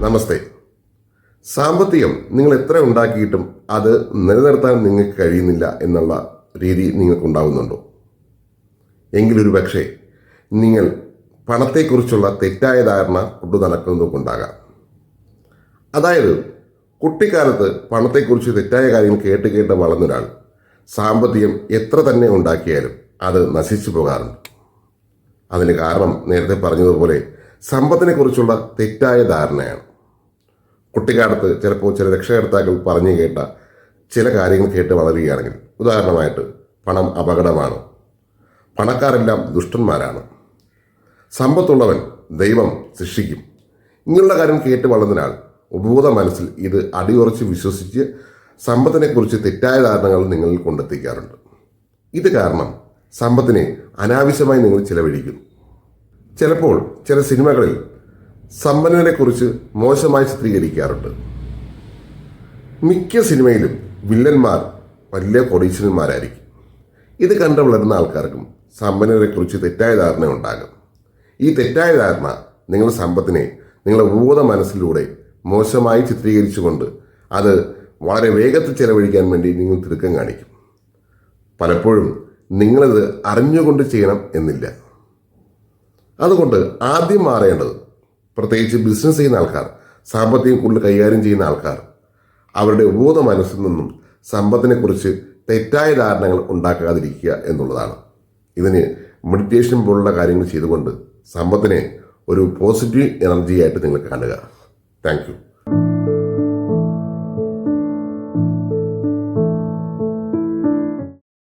നമസ്തേ. സാമ്പത്തികം നിങ്ങൾ എത്ര ഉണ്ടാക്കിയിട്ടും അത് നിലനിർത്താൻ നിങ്ങൾക്ക് കഴിയുന്നില്ല എന്നുള്ള രീതി നിങ്ങൾക്കുണ്ടാകുന്നുണ്ടോ എങ്കിലൊരു പക്ഷേ നിങ്ങൾ പണത്തെക്കുറിച്ചുള്ള തെറ്റായ ധാരണ കൊണ്ടു നടക്കുന്നതുകൊണ്ടാകാം അതായത് കുട്ടിക്കാലത്ത് പണത്തെക്കുറിച്ച് തെറ്റായ കാര്യങ്ങൾ കേട്ട് കേട്ട് വളർന്നൊരാൾ സാമ്പത്തികം എത്ര തന്നെ ഉണ്ടാക്കിയാലും അത് നശിച്ചു പോകാറുണ്ട്. അതിന് കാരണം നേരത്തെ പറഞ്ഞതുപോലെ സമ്പത്തിനെക്കുറിച്ചുള്ള തെറ്റായ ധാരണയാണ്. കുട്ടിക്കാലത്ത് ചിലപ്പോൾ ചില രക്ഷകർത്താക്കൾ പറഞ്ഞു കേട്ട ചില കാര്യങ്ങൾ കേട്ട് വളരുകയാണെങ്കിൽ ഉദാഹരണമായിട്ട് പണം അപകടമാണ്. പണക്കാരെല്ലാം ദുഷ്ടന്മാരാണ്. സമ്പത്തുള്ളവൻ ദൈവം ശിക്ഷിക്കും ഇങ്ങനെയുള്ള കാര്യം കേട്ട് വളർന്നതിനാൽ ഉപബോധ മനസ്സിൽ ഇത് അടിയുറച്ച് വിശ്വസിച്ച് സമ്പത്തിനെക്കുറിച്ച് തെറ്റായ ധാരണകൾ നിങ്ങളിൽ കൊണ്ടെത്തിക്കാറുണ്ട്. ഇത് കാരണം സമ്പത്തിനെ അനാവശ്യമായി നിങ്ങൾ ചിലവഴിക്കുന്നു. ചിലപ്പോൾ ചില സിനിമകളിൽ സമ്പന്നനെക്കുറിച്ച് മോശമായി ചിത്രീകരിക്കാറുണ്ട്. മിക്ക സിനിമയിലും വില്ലന്മാർ വലിയ കൊടീശ്വരന്മാരായിരിക്കും. ഇത് കണ്ട് വളരുന്ന ആൾക്കാർക്കും സമ്പന്നരെക്കുറിച്ച് തെറ്റായ ധാരണ ഉണ്ടാകും. ഈ തെറ്റായ ധാരണ നിങ്ങളുടെ സമ്പത്തിനെ നിങ്ങളുടെ ഭൂത മനസ്സിലൂടെ മോശമായി ചിത്രീകരിച്ചുകൊണ്ട് അത് വളരെ വേഗത്തിൽ ചെലവഴിക്കാൻ വേണ്ടി നിങ്ങൾ തിടുക്കം കാണിക്കും. പലപ്പോഴും നിങ്ങളത് അറിഞ്ഞുകൊണ്ട് ചെയ്യണം എന്നില്ല. അതുകൊണ്ട് ആദ്യം മാറേണ്ടത് പ്രത്യേകിച്ച് ബിസിനസ് ചെയ്യുന്ന ആൾക്കാർ സാമ്പത്തികം കൂടുതൽ കൈകാര്യം ചെയ്യുന്ന ആൾക്കാർ അവരുടെ ഉപബോധ മനസ്സിൽ നിന്നും സമ്പത്തിനെക്കുറിച്ച് തെറ്റായ ധാരണകൾ ഉണ്ടാക്കാതിരിക്കുക എന്നുള്ളതാണ്. ഇതിന് മെഡിറ്റേഷൻ പോലുള്ള കാര്യങ്ങൾ ചെയ്തുകൊണ്ട് സമ്പത്തിനെ ഒരു പോസിറ്റീവ് എനർജിയായിട്ട് നിങ്ങൾ കാണുക. താങ്ക്